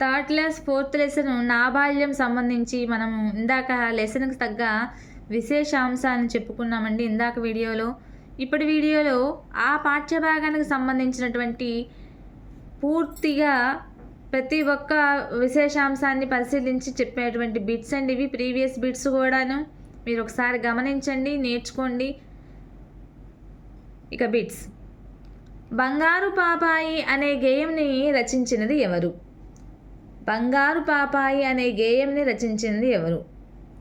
Third class fourth lesson నా బాల్యం సంబంధించి మనం ఇందాక లెసన్కి తగ్గ విశేషాంశాన్ని చెప్పుకున్నామండి ఇందాక వీడియోలో. ఇప్పటి వీడియోలో ఆ పాఠ్యభాగానికి సంబంధించినటువంటి పూర్తిగా ప్రతి ఒక్క విశేషాంశాన్ని పరిశీలించి చెప్పేటువంటి బిట్స్ అండి ఇవి. ప్రీవియస్ బిట్స్ కూడాను మీరు ఒకసారి గమనించండి నేర్చుకోండి. ఇక బిట్స్. బంగారు పాపాయి అనే గేమ్ని రచించినది ఎవరు? బంగారు పాపాయి అనే గేయంని రచించింది ఎవరు?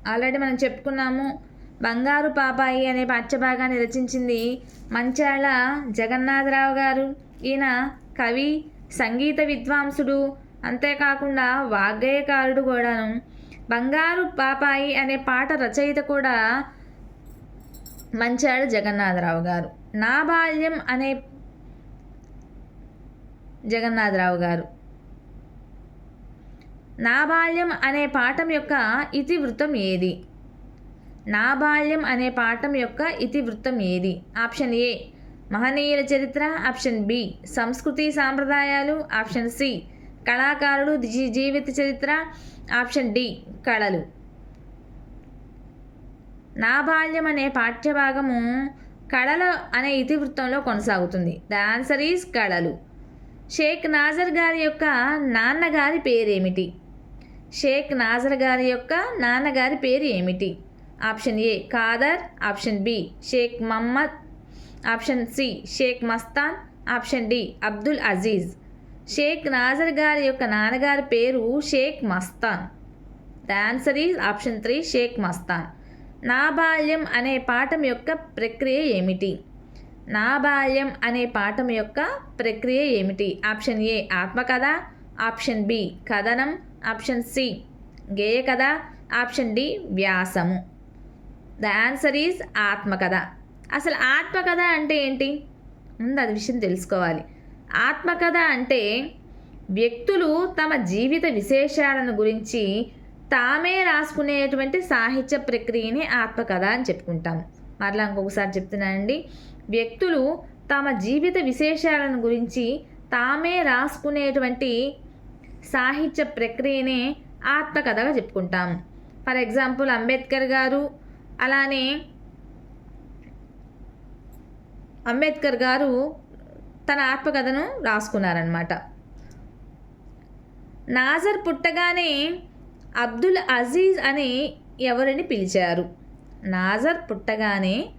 ఆల్రెడీ మనం చెప్పుకున్నాము బంగారు పాపాయి అనే పాఠ్యభాగాన్ని రచించింది మంచాళ జగన్నాథరావు గారు. ఈయన కవి సంగీత విద్వాంసుడు అంతేకాకుండా వాగ్గేయకారుడు కూడాను. బంగారు పాపాయి అనే పాట రచయిత కూడా మంచాళ జగన్నాథరావు గారు. నా బాల్యం అనే జగన్నాథరావు గారు. నా బాల్యం అనే పాఠం యొక్క ఇతివృత్తం ఏది? నా బాల్యం అనే పాఠం యొక్క ఇతివృత్తం ఏది? ఆప్షన్ ఏ మహనీయుల చరిత్ర. ఆప్షన్ బి సంస్కృతి సాంప్రదాయాలు. ఆప్షన్ సి కళాకారుడు జీవిత చరిత్ర. ఆప్షన్ డి కళలు. నా బాల్యం అనే పాఠ్యభాగము కళల అనే ఇతివృత్తంలో కొనసాగుతుంది. ద ఆన్సర్ ఈజ్ కళలు. షేక్ నాజర్ గారి యొక్క నాన్నగారి పేరేమిటి? షేక్ నాజర్ గారి యొక్క నాన్నగారి పేరు ఏమిటి? Option A Khadar. Option B Shaik Mohammed. Option C Shaik Mastan. Option D Abdul Aziz. Shaik Nazar garu యొక్క నాన్నగారి పేరు Shaik Mastan. The answer is option three Shaik Mastan. నా బాల్యం అనే పాఠం యొక్క ప్రక్రియ ఏమిటి? నా బాల్యం అనే పాఠం యొక్క ప్రక్రియ ఏమిటి? ఆప్షన్ ఏ ఆత్మకథ. ఆప్షన్ బి కథనం. Option C. గేయ కథ. Option D. వ్యాసము. The answer is ఆత్మకథ. అసలు ఆత్మకథ అంటే ఏంటి? ముందు అది విషయం తెలుసుకోవాలి. ఆత్మకథ అంటే వ్యక్తులు తమ జీవిత విశేషాలను గురించి తామే రాసుకునేటువంటి సాహిత్య ప్రక్రియని ఆత్మకథ అని చెప్పుకుంటాము మరలా ఇంకొకసారి చెప్తున్నానండి. వ్యక్తులు తమ జీవిత విశేషాలను గురించి తామే రాసుకునేటువంటి సాహిత్య ప్రక్రియనే ఆత్మకథగా చెప్పుకుంటాం. ఫర్ ఎగ్జాంపుల్ అంబేద్కర్ గారు అలానే అంబేద్కర్ గారు తన ఆత్మకథను రాసుకున్నారనమాట నాజర్ పుట్టగానే అబ్దుల్ అజీజ్ అని ఎవరిని పిలిచారు? నాజర్ పుట్టగానే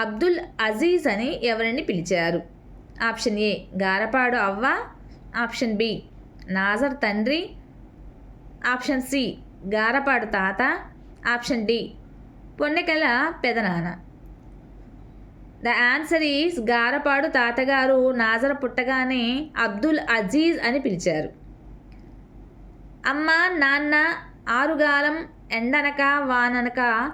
అబ్దుల్ అజీజ్ అని ఎవరిని పిలిచారు? ఆప్షన్ ఏ గారపాడు అవ్వ. ఆప్షన్ బి నాజర్ తండ్రి. ఆప్షన్ సి గారపాడు తాత. ఆప్షన్ డి పొన్నెకల పెదనాన్న. ద ఆన్సర్ ఈస్ గారపాడు తాతగారు నాజర్ పుట్టగానే అబ్దుల్ అజీజ్ అని పిలిచారు. అమ్మ నాన్న ఆరుగాలం ఎండనక వాననక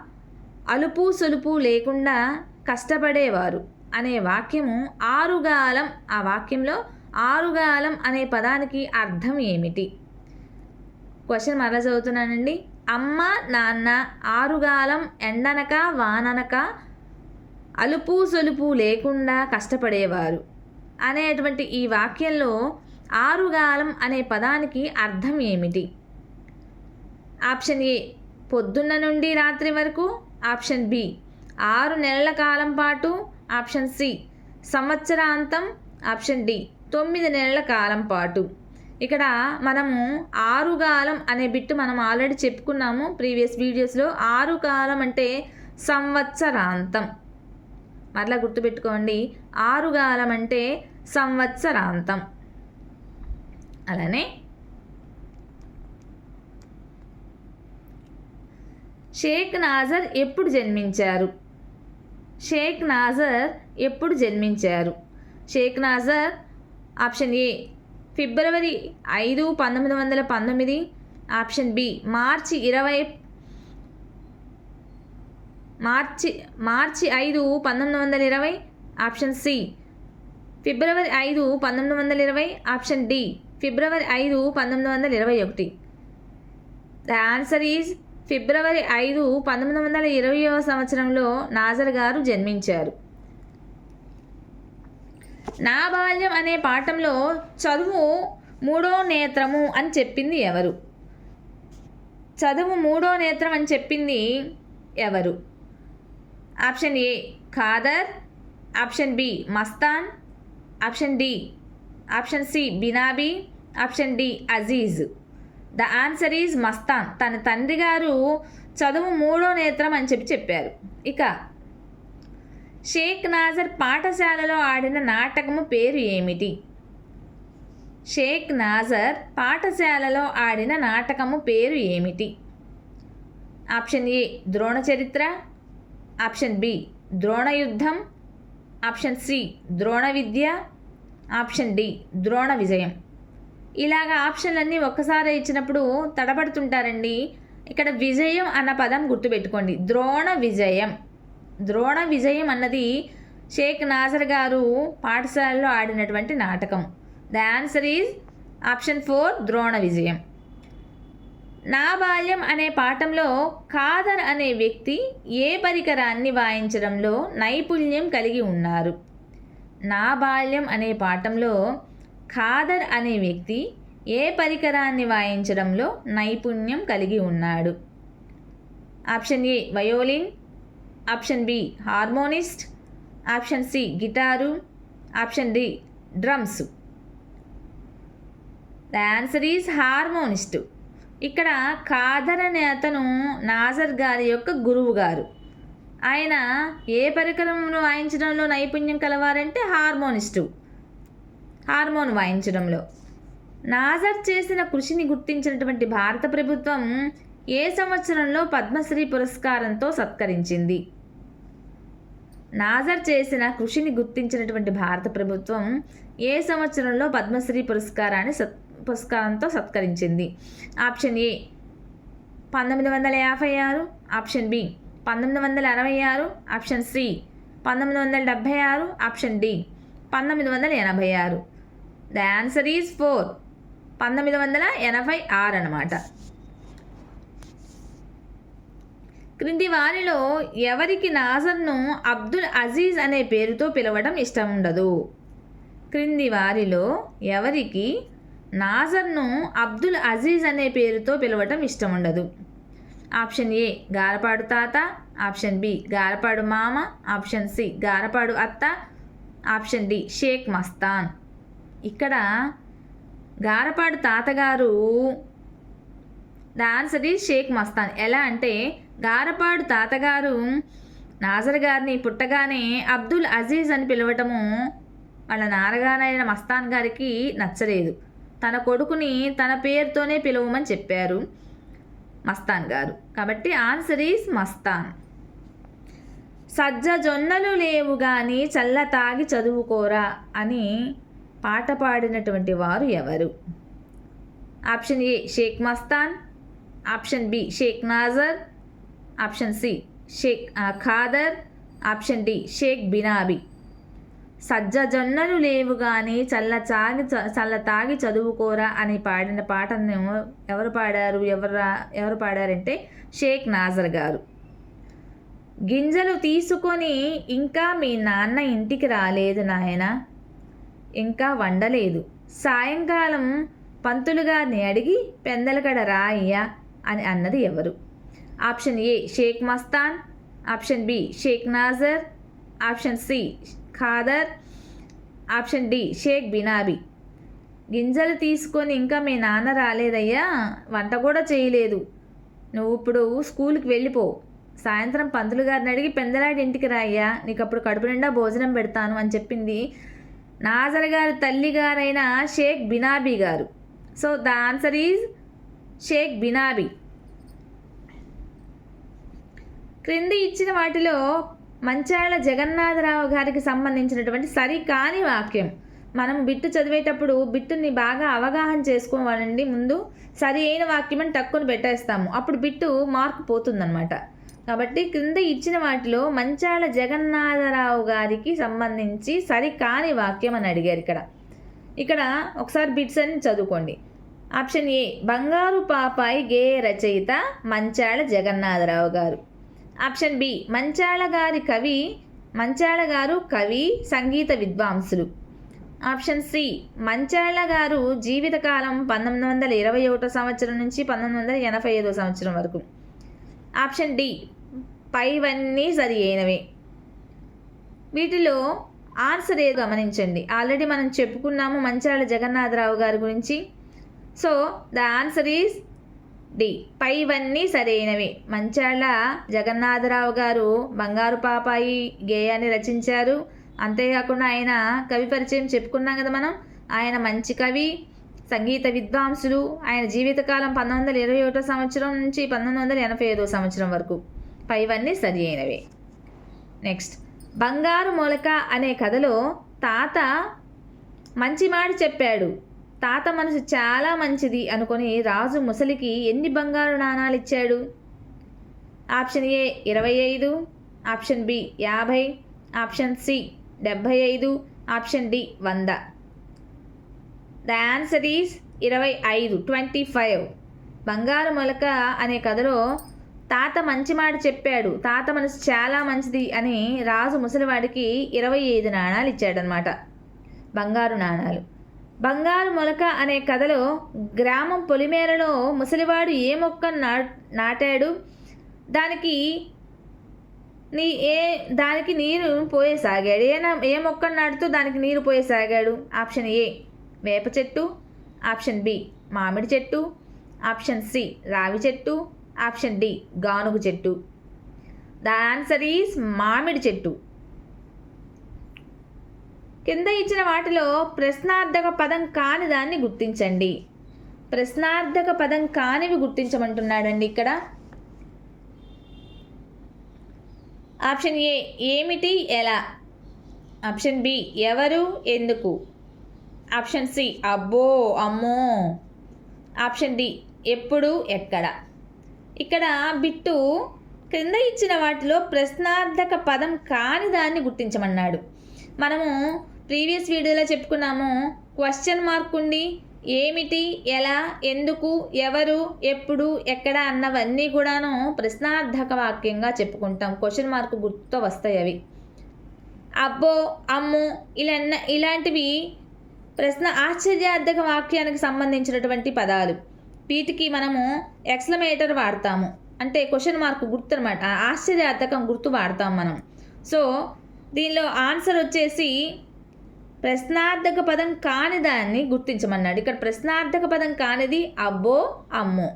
అలుపు సొలుపు లేకుండా కష్టపడేవారు అనే వాక్యము ఆరుగాలం ఆ వాక్యంలో ఆరుగాలం అనే పదానికి అర్థం ఏమిటి? క్వశ్చన్ మరలా చదువుతున్నానండి. అమ్మ నాన్న ఆరుగాలం ఎండనక వాననక అలుపు సొలుపు లేకుండా కష్టపడేవారు అనేటువంటి ఈ వాక్యంలో ఆరుగాలం అనే పదానికి అర్థం ఏమిటి? ఆప్షన్ ఏ పొద్దున్న నుండి రాత్రి వరకు. ఆప్షన్ బి ఆరు నెలల కాలం పాటు. ఆప్షన్ సి సంవత్సరాంతం. ఆప్షన్ డి తొమ్మిది నెలల కాలం పాటు. ఇక్కడ మనము ఆరుగాలం అనే బిట్టు మనం ఆల్రెడీ చెప్పుకున్నాము ప్రీవియస్ వీడియోస్లో. ఆరు కాలం అంటే సంవత్సరాంతం. మరలా గుర్తుపెట్టుకోండి. ఆరుగాలం అంటే సంవత్సరాంతం. అలానే షేక్ నాజర్ ఎప్పుడు జన్మించారు? షేక్ నాజర్ ఎప్పుడు జన్మించారు? షేక్ నాజర్ ఆప్షన్ ఏ ఫిబ్రవరి ఐదు పంతొమ్మిది వందల పంతొమ్మిది. ఆప్షన్ బి మార్చి ఇరవై మార్చి మార్చి ఐదు పంతొమ్మిది వందల ఇరవై. ఆప్షన్ సి ఫిబ్రవరి ఐదు పంతొమ్మిది వందల ఇరవై. ఆప్షన్ డి ఫిబ్రవరి ఐదు పంతొమ్మిది వందల ఇరవై ఒకటి. ద ఆన్సర్ ఈజ్ ఫిబ్రవరి ఐదు పంతొమ్మిది వందల ఇరవయవ సంవత్సరంలో నాజర్ గారు జన్మించారు. నా బాల్యం అనే పాఠంలో చదువు మూడో నేత్రము అని చెప్పింది ఎవరు? చదువు మూడో నేత్రం అని చెప్పింది ఎవరు? Option A Khadar. Option B Mastan. Option D option C Binabi. Option D Aziz. The answer is Mastan. తన తండ్రి గారు చదువు మూడో నేత్రం అని చెప్పి చెప్పారు. ఇక షేక్ నాజర్ పాఠశాలలో ఆడిన నాటకము పేరు ఏమిటి? షేక్ నాజర్ పాఠశాలలో ఆడిన నాటకము పేరు ఏమిటి? ఆప్షన్ ఏ ద్రోణ చరిత్ర. ఆప్షన్ బి ద్రోణ యుద్ధం. ఆప్షన్ సి ద్రోణ విద్య. ఆప్షన్ డి ద్రోణ విజయం. ఇలాగ ఆప్షన్లన్నీ ఒక్కసారి ఇచ్చినప్పుడు తడబడుతుంటారండి. ఇక్కడ విజయం అన్న పదం గుర్తుపెట్టుకోండి. ద్రోణ విజయం. ద్రోణ విజయం అన్నది షేక్ నాజర్ గారు పాఠశాలలో ఆడినటువంటి నాటకం. The answer is option four Drona విజయం. నా బాల్యం అనే పాఠంలో ఖాదర్ అనే వ్యక్తి ఏ పరికరాన్ని వాయించడంలో నైపుణ్యం కలిగి ఉన్నారు? నా బాల్యం అనే పాఠంలో ఖాదర్ అనే వ్యక్తి ఏ పరికరాన్ని వాయించడంలో నైపుణ్యం కలిగి ఉన్నాడు? Option A violin. Option B harmonist option C guitar option D drums. The answer is harmonist. ఇక్కడ ఖాదర్ అనే అతను నాజర్ గారి యొక్క గురువు గారు. ఆయన ఏ పరికరంను వాయించడంలో నైపుణ్యం కలవారంటే హార్మోనిస్టు. హార్మోన్ వాయించడంలో. నాజర్ చేసిన కృషిని గుర్తించినటువంటి భారత ప్రభుత్వం ఏ సంవత్సరంలో పద్మశ్రీ పురస్కారంతో సత్కరించింది? నాజర్ చేసిన కృషిని గుర్తించినటువంటి భారత ప్రభుత్వం ఏ సంవత్సరంలో పద్మశ్రీ పురస్కారాన్ని సత్ పురస్కారంతో సత్కరించింది? ఆప్షన్ ఏ పంతొమ్మిది వందల యాభై ఆరు. ఆప్షన్ బి పంతొమ్మిది వందల అరవై ఆరు. ఆప్షన్ సి పంతొమ్మిది వందల డెబ్భై ఆరు. ఆప్షన్ డి పంతొమ్మిది వందల ఎనభై ఆరు. The answer is four. పంతొమ్మిది వందల ఎనభై ఆరు అనమాట క్రింది వారిలో ఎవరికి నాజర్ను అబ్దుల్ అజీజ్ అనే పేరుతో పిలవడం ఇష్టం ఉండదు క్రింది వారిలో ఎవరికి నాజర్ను అబ్దుల్ అజీజ్ అనే పేరుతో పిలవటం ఇష్టం ఉండదు ఆప్షన్ ఏ గారపాడు తాత. ఆప్షన్ బి గారపాడు మామ. ఆప్షన్ సి గారపాడు అత్త. Option D Shaik Mastan. ఇక్కడ గారపాడు తాతగారు ద ఆన్సర్ షేక్ మస్తాన్. ఎలా అంటే గారపాడు తాతగారు నాజర్ గారిని పుట్టగానే అబ్దుల్ అజీజ్ అని పిలవటము వాళ్ళ నాన్నగారైన మస్తాన్ గారికి నచ్చలేదు. తన కొడుకుని తన పేరుతోనే పిలవమని చెప్పారు మస్తాన్ గారు. కాబట్టి ఆన్సర్ ఈస్ మస్తాన్. సజ్జ జొన్నలు లేవు కానీ చల్ల తాగి చదువుకోరా అని పాట పాడినటువంటి వారు ఎవరు? Option A Shaik Mastan option B Shaik Nazar option C Shaik Khadar. Option D Shaik Binabi. సజ్జ జొన్నలు లేవు కానీ చల్ల చాగి చల్ల తాగి చదువుకోరా అని పాడిన పాటను ఎవరు పాడారు? ఎవరు ఎవరు పాడారంటే షేక్ నాజర్ గారు. గింజలు తీసుకొని ఇంకా మీ నాన్న ఇంటికి రాలేదు నాయన. ఇంకా వండలేదు. సాయంకాలం పంతులుగారిని అడిగి పెందలకడ రాయ్యా అని అన్నది ఎవరు? Option A Shaik Mastan. Option B Shaik Nazar. Option C Khadar. Option D Shaik Binabi. గింజలు తీసుకొని ఇంకా మీ నాన్న రాలేదయ్యా వంట కూడా చేయలేదు. నువ్వు ఇప్పుడు స్కూల్కి వెళ్ళిపో. సాయంత్రం పంతులు గారిని అడిగి పెందలాడి ఇంటికి రాయ్యా నీకు అప్పుడు కడుపు నిండా భోజనం పెడతాను అని చెప్పింది నాజర్ గారి తల్లి గారైన Shaik Binabi garu. So the answer is Shaik Binabi. క్రింది ఇచ్చిన వాటిలో మంచాళ జగన్నాథరావు గారికి సంబంధించినటువంటి సరికాని వాక్యం. మనం బిట్టు చదివేటప్పుడు బిట్టుని బాగా అవగాహన చేసుకోవాలండి. ముందు సరి అయిన వాక్యం అని టక్కుని పెట్టేస్తాము. అప్పుడు బిట్టు మార్క్ పోతుందన్నమాట. కాబట్టి క్రింద ఇచ్చిన వాటిలో మంచాళ జగన్నాథరావు గారికి సంబంధించి సరికాని వాక్యం అని అడిగారు ఇక్కడ. ఇక్కడ ఒకసారి బిట్స్ అని చదువుకోండి. ఆప్షన్ ఏ బంగారు పాపాయి గేయ రచయిత మంచాళ జగన్నాథరావు గారు. ఆప్షన్ బి మంచాళ గారి కవి మంచాళ గారు కవి సంగీత విద్వాంసులు. ఆప్షన్ సి మంచాళ్ళ గారు జీవితకాలం పంతొమ్మిది వందల ఇరవై ఒకటో సంవత్సరం నుంచి పంతొమ్మిది వందల ఎనభై ఐదో సంవత్సరం వరకు. ఆప్షన్ డి పైవన్నీ సరి అయినవే వీటిలో ఆన్సర్ ఏదో గమనించండి. ఆల్రెడీ మనం చెప్పుకున్నాము మంచాళ జగన్నాథరావు గారి గురించి. So the answer is D. పైవన్నీ సరైనవి. మంచాళ్ళ జగన్నాథరావు గారు బంగారు పాపాయి గేయాన్ని రచించారు. అంతేకాకుండా ఆయన కవి పరిచయం చెప్పుకున్నాం కదా మనం. ఆయన మంచి కవి సంగీత విద్వాంసులు ఆయన జీవితకాలం పంతొమ్మిది వందల ఇరవై ఒకటో సంవత్సరం నుంచి పంతొమ్మిది వందల ఎనభై ఐదో సంవత్సరం వరకు. పైవన్నీ సరి అయినవి నెక్స్ట్. బంగారు మొలక అనే కథలో తాత మంచి మాట చెప్పాడు. తాత మనసు చాలా మంచిది అనుకొని రాజు ముసలికి ఎన్ని బంగారు నాణాలు ఇచ్చాడు? ఆప్షన్ ఏ ఇరవై ఐదు ఆప్షన్ బి యాభై ఆప్షన్ సి డెబ్భై ఐదు ఆప్షన్ డి వంద. ద ఆన్సర్ ఈస్ ఇరవై ఐదు ట్వంటీ ఫైవ్. బంగారు మొలక అనే కథలో తాత మంచి మాట చెప్పాడు. తాత మనసు చాలా మంచిది అని రాజు ముసలివాడికి ఇరవై ఐదు నాణాలు ఇచ్చాడనమాట బంగారు నాణాలు. బంగారు మొలక అనే కథలో గ్రామం పొలిమేరలో ముసలివాడు ఏ మొక్క నా నాటాడు? దానికి నీ ఏ దానికి నీరు పోయసాగాడు ఏ నా- ఏ మొక్కను నాటుతూ దానికి నీరు పోయసాగాడు ఆప్షన్ ఏ వేప చెట్టు. ఆప్షన్ బి మామిడి చెట్టు. ఆప్షన్ సి రావి చెట్టు. ఆప్షన్ డి గానుగు చెట్టు. ద ఆన్సర్ ఈజ్ మామిడి చెట్టు. కింద ఇచ్చిన వాటిలో ప్రశ్నార్థక పదం కాని దాన్ని గుర్తించండి. ప్రశ్నార్థక పదం కానివి గుర్తించమంటున్నాడండి ఇక్కడ. ఆప్షన్ ఏ ఏమిటి ఎలా? ఆప్షన్ బి ఎవరు ఎందుకు? ఆప్షన్ సి అబ్బో అమ్మో. ఆప్షన్ డి ఎప్పుడు ఎక్కడ? ఇక్కడ బిట్టు క్రింద ఇచ్చిన వాటిలో ప్రశ్నార్థక పదం కాని దాన్ని గుర్తించమన్నాడు. మనము ప్రీవియస్ వీడియోలో చెప్పుకున్నాము. క్వశ్చన్ మార్క్ ఉండి ఏమిటి ఎలా ఎందుకు ఎవరు ఎప్పుడు ఎక్కడ అన్నవన్నీ కూడాను ప్రశ్నార్థక వాక్యంగా చెప్పుకుంటాం. క్వశ్చన్ మార్క్ గుర్తుతో వస్తాయి అవి. అబ్బో అమ్ము ఇలా ఇలాంటివి ప్రశ్న ఆశ్చర్యార్థక వాక్యానికి సంబంధించినటువంటి పదాలు. వీటికి మనము ఎక్స్లమేటర్ వాడతాము. అంటే క్వశ్చన్ మార్క్ గుర్తు అనమాట ఆశ్చర్యార్థకం గుర్తు వాడతాం మనం. సో దీనిలో ఆన్సర్ వచ్చేసి ప్రశ్నార్థక పదం కాని దాన్ని గుర్తించమన్నాడు. ఇక్కడ ప్రశ్నార్థక పదం కానిది అబ్బో అమ్మో.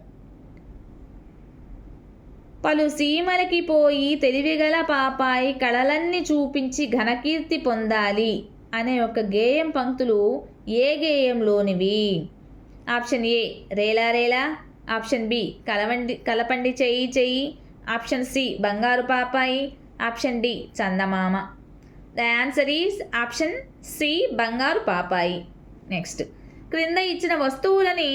పలు సీమలకి పోయి తెలివిగల పాపాయి కళలన్నీ చూపించి ఘనకీర్తి పొందాలి అనే ఒక గేయం పంక్తులు ఏ గేయంలోనివి? ఆప్షన్ ఏ రేలా రేలా. ఆప్షన్ బి కలవండి కలపండి చెయ్యి చెయ్యి. Option C Bangaru Papayi. Option D Chandamama. The answer is option C Bangaru Papayi. Next క్రింద ఇచ్చిన వస్తువులని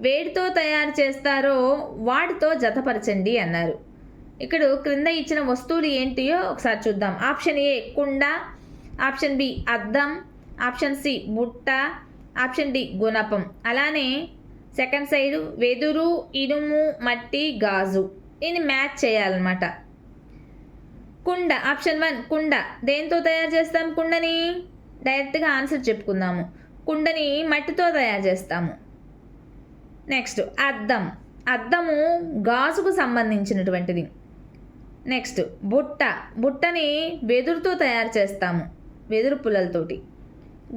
వేడితో తయారు చేస్తారో వాటితో జతపరచండి అన్నారు. ఇక్కడ క్రింద ఇచ్చిన వస్తువులు ఏంటియో ఒకసారి చూద్దాం. ఆప్షన్ ఏ కుండ. ఆప్షన్ బి అద్దం. ఆప్షన్ సి బుట్ట. ఆప్షన్ డి గుణపం. అలానే సెకండ్ సైడ్ వెదురు ఇనుము మట్టి గాజు. దీన్ని మ్యాచ్ చేయాలన్నమాట. కుండ ఆప్షన్ వన్ కుండ. దేంతో తయారు చేస్తాం కుండని? డైరెక్ట్గా ఆన్సర్ చెప్పుకుందాము. కుండని మట్టితో తయారు చేస్తాము. నెక్స్ట్ అద్దం. అద్దము గాజుకు సంబంధించినటువంటిది. నెక్స్ట్ బుట్ట. బుట్టని వెదురుతో తయారు చేస్తాము వెదురు పుల్లలతోటి.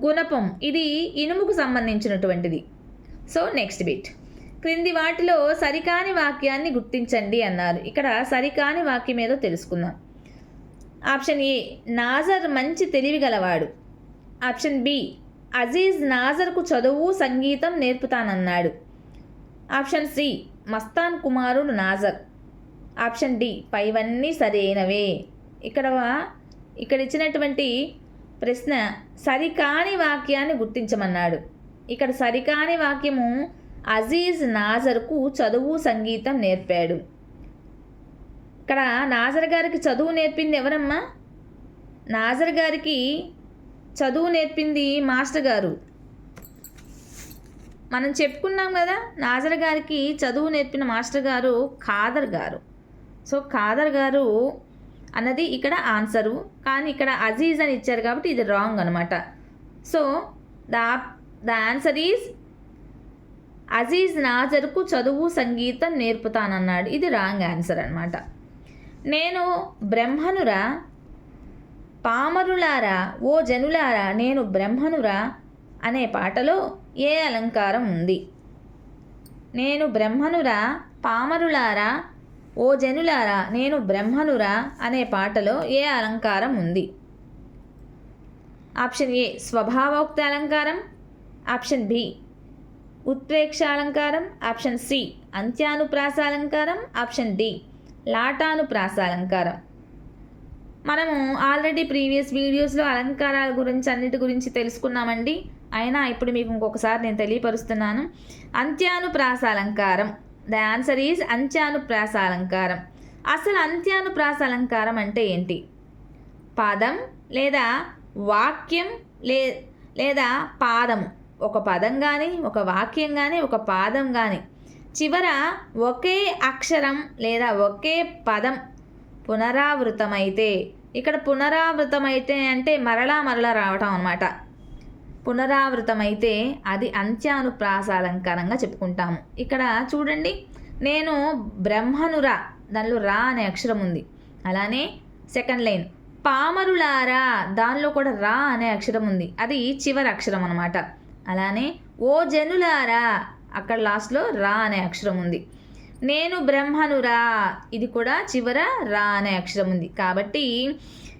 గుణపం ఇది ఇనుముకు సంబంధించినటువంటిది. So next bit. క్రింది వాటిలో సరికాని వాక్యాన్ని గుర్తించండి అన్నారు. ఇక్కడ సరికాని వాక్యం ఏదో తెలుసుకుందాం. ఆప్షన్ ఏ నాజర్ మంచి తెలివి గలవాడు. ఆప్షన్ బి అజీజ్ నాజర్కు చదువు సంగీతం నేర్పుతానన్నాడు. ఆప్షన్ సి మస్తాన్ కుమారుడు నాజర్. ఆప్షన్ డి పైవన్నీ సరైనవే. ఇక్కడ ఇక్కడ ఇచ్చినటువంటి ప్రశ్న సరికాని వాక్యాన్ని గుర్తించమన్నాడు. ఇక్కడ సరికాని వాక్యము అజీజ్ నాజర్కు చదువు సంగీతం నేర్పాడు. ఇక్కడ నాజర్ గారికి చదువు నేర్పింది ఎవరమ్మా? నాజర్ గారికి చదువు నేర్పింది మాస్టర్ గారు. మనం చెప్పుకున్నాం కదా నాజర్ గారికి చదువు నేర్పిన మాస్టర్ గారు ఖాదర్ గారు. సో ఖాదర్ గారు అన్నది ఇక్కడ ఆన్సరు. కానీ ఇక్కడ అజీజ్ అని ఇచ్చారు కాబట్టి ఇది రాంగ్ అనమాట so the the answer is Aziz నాజర్కు చదువు సంగీతం నేర్పుతానన్నాడు. ఇది రాంగ్ ఆన్సర్ అనమాట నేను బ్రహ్మనురా పామరులారా ఓ జనులారా నేను బ్రహ్మనురా అనే పాటలో ఏ అలంకారం ఉంది? నేను బ్రహ్మనురా పామరులారా ఓ జనులారా నేను బ్రహ్మనురా అనే పాటలో ఏ అలంకారం ఉంది? ఆప్షన్ ఏ స్వభావోక్త అలంకారం. ఆప్షన్ బి ఉత్ప్రేక్ష అలంకారం. ఆప్షన్ సి అంత్యానుప్రాస అలంకారం. ఆప్షన్ డి లాటానుప్రాస అలంకారం. మనము ఆల్రెడీ ప్రీవియస్ వీడియోస్లో అలంకారాల గురించి అన్నిటి గురించి తెలుసుకున్నామండి. అయినా ఇప్పుడు మీకు ఇంకొకసారి నేను తెలియపరుస్తున్నాను. అంత్యానుప్రాస అలంకారం. ద ఆన్సర్ ఈజ్ అంత్యానుప్రాస అలంకారం. అసలు అంత్యానుప్రాస అలంకారం అంటే ఏంటి? పదం లేదా వాక్యం లే లేదా పాదము. ఒక పదం కానీ ఒక వాక్యం కానీ ఒక పాదం కానీ చివర ఒకే అక్షరం లేదా ఒకే పదం పునరావృతమైతే ఇక్కడ పునరావృతమైతే అంటే మరలా మరలా రావటం అనమాట పునరావృతమైతే అది అంత్యానుప్రాస అలంకారంగా చెప్పుకుంటాము. ఇక్కడ చూడండి నేను బ్రహ్మనురా దానిలో రా అనే అక్షరం ఉంది. అలానే సెకండ్ లైన్ పామరులారా దానిలో కూడా రా అనే అక్షరం ఉంది. అది చివరి అక్షరం అనమాట అలానే ఓ జనులారా అక్కడ లాస్ట్లో రా అనే అక్షరం ఉంది. నేను బ్రహ్మనురా ఇది కూడా చివర రా అనే అక్షరం ఉంది. కాబట్టి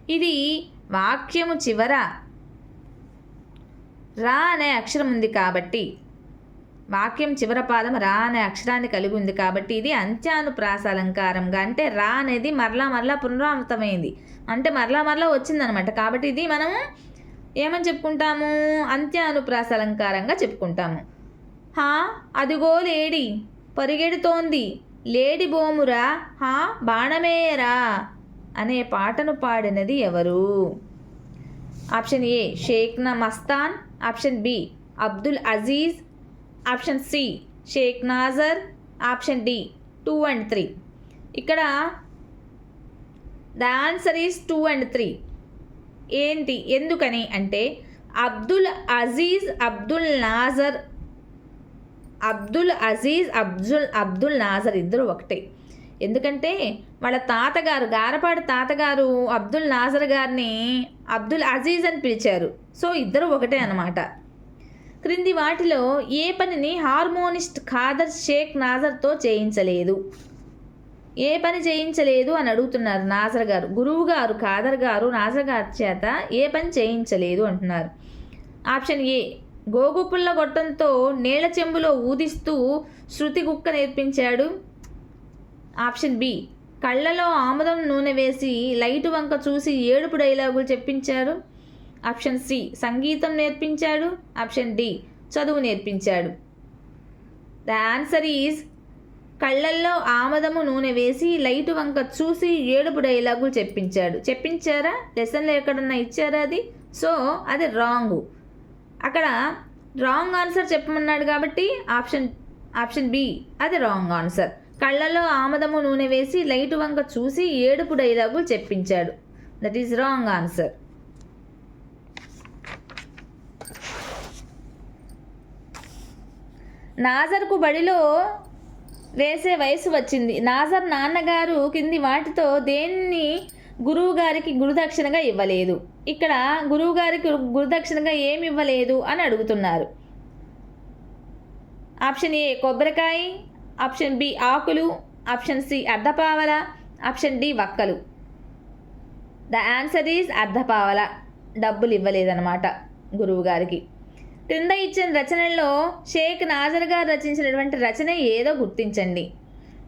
ఇది వాక్యము చివర రా అనే అక్షరం ఉంది కాబట్టి వాక్యం చివర పాదం రా అనే అక్షరాన్ని కలిగి ఉంది కాబట్టి ఇది అంత్యానుప్రాస అలంకారంగా. అంటే రా అనేది మరలా మరలా పునరావృతమైంది. అంటే మరలా మరలా వచ్చిందనమాట. కాబట్టి ఇది మనము ఏమని చెప్పుకుంటాము? అంత్యానుప్రాస అలంకారంగా చెప్పుకుంటాము. హా అదిగో లేడి పరిగెడుతోంది. లేడి బోమురా హా బాణమేయరా అనే పాటను పాడినది ఎవరు? ఆప్షన్ ఏ షేక్ న Mastan. Option B Abdul Aziz. Option C Shaik Nazar. Option D two and three. ఇక్కడ the answer is two and three. ఏంటి? ఎందుకని? అంటే అబ్దుల్ అజీజ్ అబ్దుల్ నాజర్ అబ్దుల్ అజీజ్ అబ్దుల్ అబ్దుల్ నాజర్ ఇద్దరు ఒకటే. ఎందుకంటే వాళ్ళ తాతగారు గారపాడు తాతగారు అబ్దుల్ నాజర్ గారిని అబ్దుల్ అజీజ్ అని పిలిచారు. సో ఇద్దరు ఒకటే అనమాట క్రింది వాటిలో ఏ పనిని హార్మోనిస్ట్ ఖాదర్ షేక్ నాజర్తో చేయించలేదు. ఏ పని చేయించలేదు అని అడుగుతున్నారు నాజర్ గారు. గురువు గారు ఖాదర్ గారు నాజర్ గారి చేత ఏ పని చేయించలేదు అంటున్నారు. ఆప్షన్ ఏ గోగుపుల్ల గొట్టంతో నీళ్ళ చెంబులో ఊదిస్తూ శృతి కుక్క నేర్పించాడు. Option B. కళ్ళలో ఆముదం నూనె వేసి లైటు వంక చూసి ఏడుపు డైలాగులు చెప్పించాడు ఆప్షన్ సి. సంగీతం నేర్పించాడు. Option D. చదువు నేర్పించాడు. ద ఆన్సర్ ఈజ్ కళ్ళల్లో ఆమదము నూనె వేసి లైటు వంక చూసి ఏడుపు డైలాగులు చెప్పించాడు. చెప్పించారా? లెసన్లో ఎక్కడన్నా ఇచ్చారా అది? సో అది రాంగు. అక్కడ రాంగ్ ఆన్సర్ చెప్పమన్నాడు కాబట్టి ఆప్షన్ ఆప్షన్ బి అది రాంగ్ ఆన్సర్. కళ్ళలో ఆమదము నూనె వేసి లైటు వంక చూసి ఏడుపు డైలాగులు చెప్పించాడు. దట్ ఈస్ రాంగ్ ఆన్సర్ నాజర్కు బడిలో వేసే వయసు వచ్చింది. నాజర్ నాన్నగారు కింది వాటితో దేన్ని గురువు గారికి గురుదక్షిణగా ఇవ్వలేదు. ఇక్కడ గురువుగారికి గురుదక్షిణగా ఏమి ఇవ్వలేదు అని అడుగుతున్నారు. ఆప్షన్ ఏ కొబ్బరికాయ ఆప్షన్ బి ఆకులు ఆప్షన్ సి అర్ధపావల ఆప్షన్ డి వక్కలు. ద ఆన్సర్ ఈజ్ అర్ధపావల. డబ్బులు ఇవ్వలేదన్నమాట గురువుగారికి. క్రింద ఇచ్చిన రచనల్లో షేక్ నాజర్ గారు రచించినటువంటి రచన ఏదో గుర్తించండి.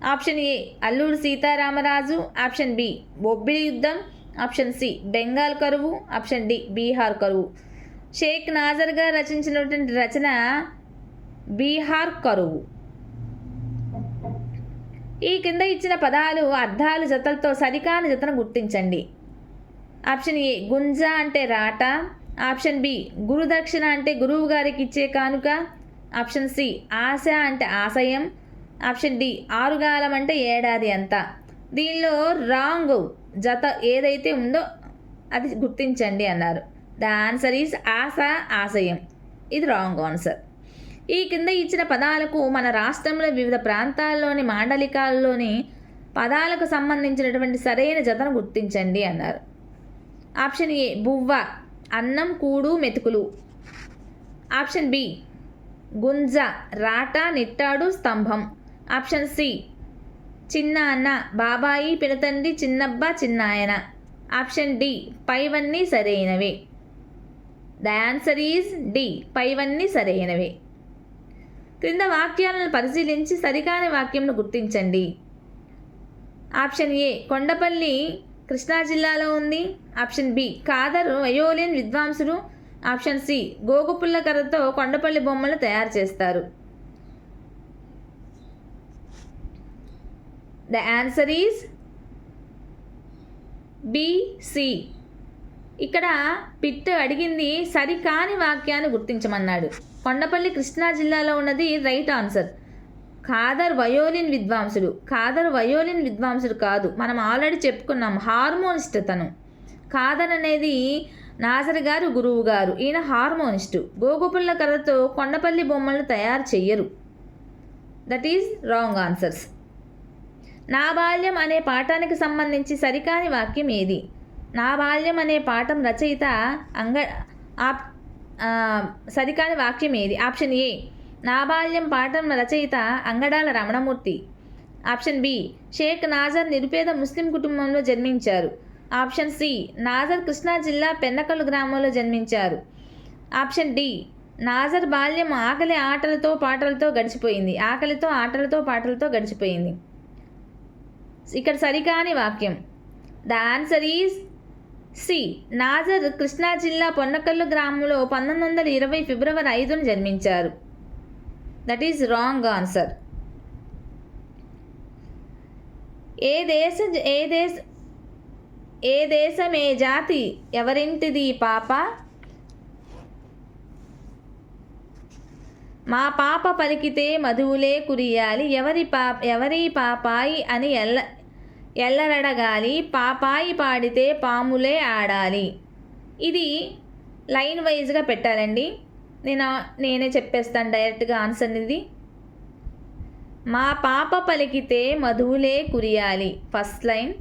Option A Alluri Sitaramaraju option B Bobbili యుద్ధం ఆప్షన్ సి బెంగాల్ కరువు ఆప్షన్ డి బీహార్ కరువు. షేక్ నాజర్ గారు రచించినటువంటి రచన బీహార్ కరువు. ఈ కింద ఇచ్చిన పదాలు అర్థాలు జతలతో సరికాని జతను గుర్తించండి. ఆప్షన్ ఏ గుంజ అంటే రాట ఆప్షన్ బి గురుదక్షిణ అంటే గురువు గారికి ఇచ్చే కానుక ఆప్షన్ సి ఆశ అంటే ఆశయం ఆప్షన్ డి ఆరుగాలం అంటే ఏడాది అంతా. దీనిలో రాంగ్ జత ఏదైతే ఉందో అది గుర్తించండి అన్నారు. ద ఆన్సర్ ఈజ్ ఆశ ఆశయం. ఇది రాంగ్ ఆన్సర్ ఈ కింద ఇచ్చిన పదాలకు మన రాష్ట్రంలో వివిధ ప్రాంతాల్లోని మాండలికాల్లోని పదాలకు సంబంధించినటువంటి సరైన జతను గుర్తించండి అన్నారు. ఆప్షన్ ఏ బువ్వ అన్నం కూడు మెతుకులు. ఆప్షన్ బి గుంజ రాట నిట్టాడు స్తంభం. ఆప్షన్ సి చిన్న అన్న బాబాయి పినతండ్రి చిన్నబ్బ చిన్నాయన. ఆప్షన్ డి పైవన్నీ సరైనవే. ద ఆన్సర్ ఈజ్ డి పైవన్నీ సరైనవే. క్రింద వాక్యాలను పరిశీలించి సరికాని వాక్యంను గుర్తించండి. ఆప్షన్ ఏ కొండపల్లి కృష్ణా జిల్లాలో ఉంది. ఆప్షన్ బి కాదర్ వయోలిన్ విద్వాంసుడు. ఆప్షన్ సి గోగుపుల్ల కర్రతో కొండపల్లి బొమ్మలు తయారు చేస్తారు. The answer is B C ఇక్కడ పిట్ అడిగింది సరికాని వాక్యాన్ని గుర్తించమన్నాడు. కొండపల్లి కృష్ణా జిల్లాలో ఉన్నది రైట్ ఆన్సర్. ఖాదర్ వయోలిన్ విద్వాంసుడు. ఖాదర్ వయోలిన్ విద్వాంసుడు కాదు. మనం ఆల్రెడీ చెప్పుకున్నాం హార్మోనిస్ట్ తను. ఖాదర్ అనేది నాజర్ గారు గురువు గారు. ఈయన హార్మోనిస్టు. గోగుపుల్ల కర్రతో కొండపల్లి బొమ్మలను తయారు చెయ్యరు. దట్ ఈజ్ రాంగ్ ఆన్సర్స్ నా బాల్యం అనే పాఠానికి సంబంధించి సరికాని వాక్యం ఏది? నా బాల్యం అనే పాఠం రచయిత అంగ ఆప్ సరికాని వాక్యం ఏది? Option A. నా బాల్యం పాఠం రచయిత అంగడాల రమణమూర్తి. Option B. షేక్ నాజర్ నిరుపేద ముస్లిం కుటుంబంలో జన్మించారు. Option C. నాజర్ కృష్ణా జిల్లా పెన్నకల్లు గ్రామంలో జన్మించారు. Option D. నాజర్ బాల్యం ఆకలి ఆటలతో పాటలతో గడిచిపోయింది. ఆకలితో ఆటలతో పాటలతో గడిచిపోయింది. ఇక్కడ సరికాని వాక్యం. The answer is C Nazar Krishna జిల్లా పొన్నకల్లు గ్రామంలో పంతొమ్మిది వందల ఇరవై ఫిబ్రవరి ఐదున జన్మించారు. దట్ ఈజ్ రాంగ్ ఆన్సర్ ఏ దేశ ఏ దేశ ఏ దేశం ఏ జాతి ఎవరింటిది పాప? మా పాప పలికితే మధువులే కురియాలి ఎవరి పాప ఎవరి పాపాయి అని ఎల్ల ఎల్లరడగాలి పాపాయి పాడితే పాములే ఆడాలి. ఇది లైన్ వైజ్గా పెట్టాలండి. నేను నేనే చెప్పేస్తాను డైరెక్ట్గా ఆన్సర్ ఇది. మా పాప పలికితే మధువులే కురియాలి. First line.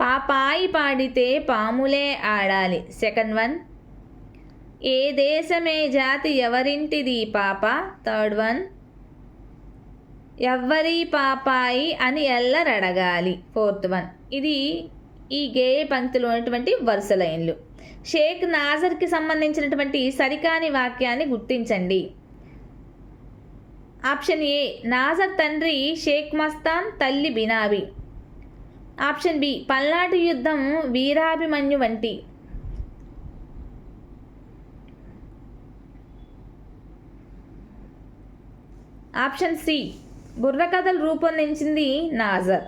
పాపాయి పాడితే పాములే ఆడాలి. Second one. ఏ దేశమే జాతి ఎవరింటిది పాప? Third one. ఎవ్వరి పాపాయి అని ఎల్లరడగాలి. Fourth one. ఇది ఈ గేయ పంక్తిలో ఉన్నటువంటి వరుస లైన్లు. షేక్ నాజర్కి సంబంధించినటువంటి సరికాని వాక్యాన్ని గుర్తించండి. ఆప్షన్ ఏ. నాజర్ తండ్రి షేక్ మస్తాన్ తల్లి బినాబి. Option B. పల్నాటి యుద్ధం వీరాభిమన్యు వంటి ఆప్షన్ సి బుర్రకథలు రూపొందించింది నాజర్.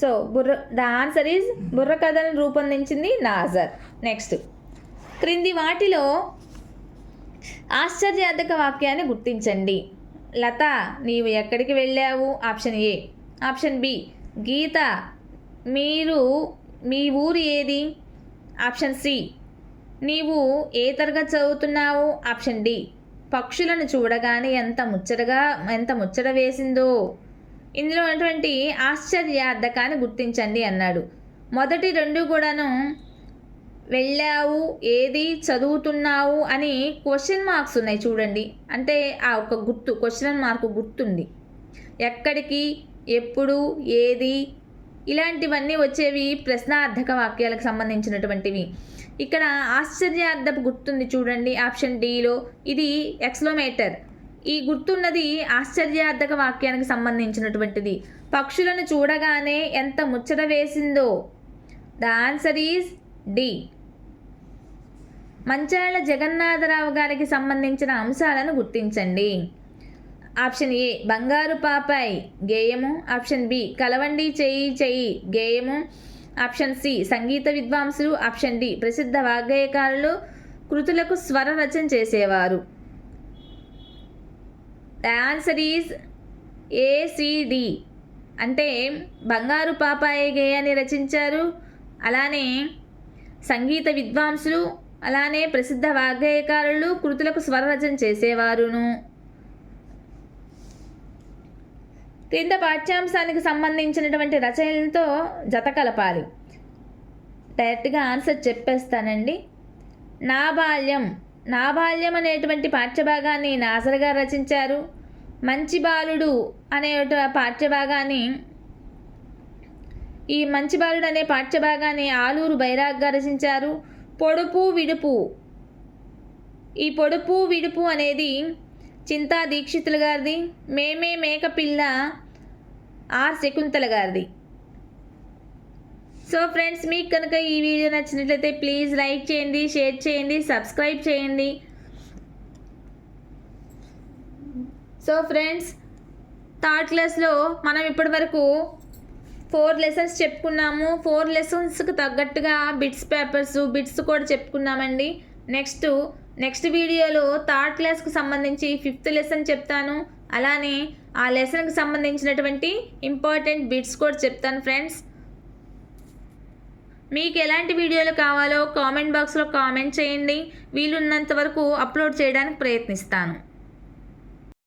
సో బుర్ర ద ఆన్సర్ ఈజ్ బుర్రకథలను రూపొందించింది నాజర్. నెక్స్ట్ క్రింది వాటిలో ఆశ్చర్యార్థక వాక్యాన్ని గుర్తించండి. లత నీవు ఎక్కడికి వెళ్ళావు? Option A. Option B Geetha మీరు మీ ఊరు ఏది? Option C. నీవు ఏ తరగతి చదువుతున్నావు? Option D. పక్షులను చూడగానే ఎంత ముచ్చటగా ఎంత ముచ్చట వేసిందో. ఇందులో ఉన్నటువంటి ఆశ్చర్యార్థకాన్ని గుర్తించండి అన్నాడు. మొదటి రెండు కూడాను వెళ్ళావు ఏది చదువుతున్నావు అని క్వశ్చన్ మార్క్స్ ఉన్నాయి చూడండి. అంటే ఆ ఒక గుర్తు క్వశ్చన్ మార్క్ గుర్తుంది. ఎక్కడికి ఎప్పుడు ఏది ఇలాంటివన్నీ వచ్చేవి ప్రశ్నార్థక వాక్యాలకు సంబంధించినటువంటివి. ఇక్కడ ఆశ్చర్యార్థపు గుర్తుంది చూడండి ఆప్షన్ డిలో ఇది ఎక్స్లోమేటర్. ఈ గుర్తున్నది ఆశ్చర్యార్థక వాక్యానికి సంబంధించినటువంటిది. పక్షులను చూడగానే ఎంత ముచ్చట వేసిందో. The answer is D. Manchalla Jagannatharao గారికి సంబంధించిన అంశాలను గుర్తించండి. ఆప్షన్ ఏ బంగారు పాపాయ్ గేయము. ఆప్షన్ బి కలవండి చెయ్యి చెయ్యి గేయము. ఆప్షన్ సి సంగీత విద్వాంసులు. ఆప్షన్ డి ప్రసిద్ధ వాగ్గేయకారులు. కృతులకు స్వర రచన చేసేవారు. ద ఆన్సర్ ఈజ్ ఏసిడి అంటే బంగారు పాపాయి గేయాన్ని రచించారు. అలానే సంగీత విద్వాంసులు. అలానే ప్రసిద్ధ వాగ్గేయకారులు కృతులకు స్వర రచన చేసేవారును. క్రింద పాఠ్యాంశానికి సంబంధించినటువంటి రచనలతో జత కలపాలి. డైరెక్ట్గా ఆన్సర్ చెప్పేస్తానండి. నా బాల్యం. నా బాల్యం అనేటువంటి పాఠ్యభాగాన్ని నాసర్ గారు రచించారు. మంచి బాలుడు అనే పాఠ్యభాగాన్ని ఈ మంచి బాలుడు అనే పాఠ్యభాగాన్ని ఆలూరు బైరాగ్గా రచించారు. పొడుపు విడుపు. ఈ పొడుపు విడుపు అనేది చింతా దీక్షితులు గారిది మేమే మేకపిల్ల ఆర్ శకుంతల గారిది. సో ఫ్రెండ్స్ మీకు కనుక ఈ వీడియో నచ్చినట్లయితే ప్లీజ్ లైక్ చేయండి షేర్ చేయండి సబ్స్క్రైబ్ చేయండి. సో ఫ్రెండ్స్ థర్డ్ క్లాస్లో మనం ఇప్పటి వరకు ఫోర్ లెసన్స్ చెప్పుకున్నాము. ఫోర్ లెసన్స్కి తగ్గట్టుగా బిట్స్ పేపర్స్ బిట్స్ కూడా చెప్పుకున్నామండి. నెక్స్ట్ నెక్స్ట్ వీడియోలో థర్డ్ క్లాస్కి సంబంధించి ఫిఫ్త్ లెసన్ చెప్తాను. అలానే ఆ లెసన్కి సంబంధించినటువంటి ఇంపార్టెంట్ బిట్స్ కూడా చెప్తాను ఫ్రెండ్స్. మీకు ఎలాంటి వీడియోలు కావాలో కామెంట్ బాక్స్లో కామెంట్ చేయండి. వీలున్నంత వరకు అప్లోడ్ చేయడానికి ప్రయత్నిస్తాను.